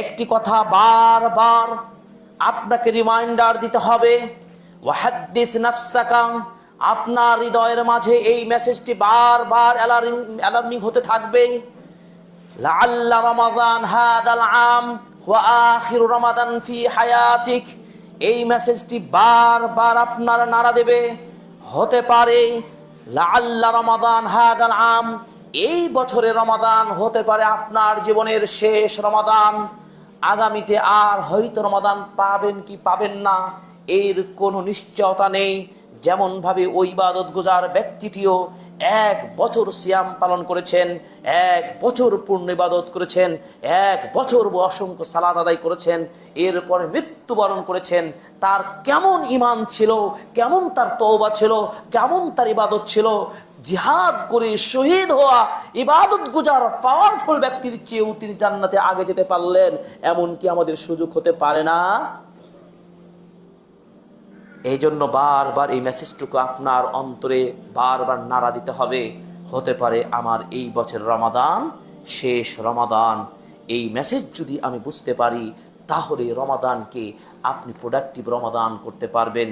একটি কথা বারবার আপনাকে রিমাইন্ডার দিতে হবে। ওয়াহাদ্দিস নাফসাকা, আপনার হৃদয়ের মাঝে এই মেসেজটি বারবার অ্যালার্মিং অ্যালার্মিং হতে থাকবে। লাআল্লা রমাদান হাদাল আম, ওয়া আখিরু রমাদান ফি হায়াতিক। এই মেসেজটি বারবার আপনার নাড়া দেবে। হতে পারে লাআল্লা রমাদান হাদাল আম, এই বছরে রমাদান হতে পারে আপনার জীবনের শেষ রমাদান। আগামীতে আর হয়তো রমাদান পাবেন কি পাবেন না, এর কোনো নিশ্চয়তা নেই। যেমনভাবে ওই বাদত গুজার ব্যক্তিটিও এক বছর সিয়াম পালন করেছেন, এক বছর পূর্ণ ইবাদত করেছেন, এক বছর অসংখ্য সালাদ আদায় করেছেন, এরপরে মৃত্যুবরণ করেছেন। তার কেমন ইমান ছিল, কেমন তার তওবা ছিল, কেমন তার ইবাদত ছিল? জিহাদ করে শহীদ হওয়া ইবাদত গুজার পাওয়ারফুল ব্যক্তির চেয়েও তিনি জান্নাতে আগে যেতে পারলেন এমন কি আমাদের সুযোগ হতে পারে না। এই জন্য বারবার এই মেসেজটুকু আপনার অন্তরে বারবার নাড়া দিতে হবে। হতে পারে আমার এই বছর রমাদান, শেষ রমাদান। এই মেসেজ যদি আমি বুঝতে পারি, তাহলে রমাদানকে আপনি প্রোডাক্টিভ রমাদান করতে পারবেন।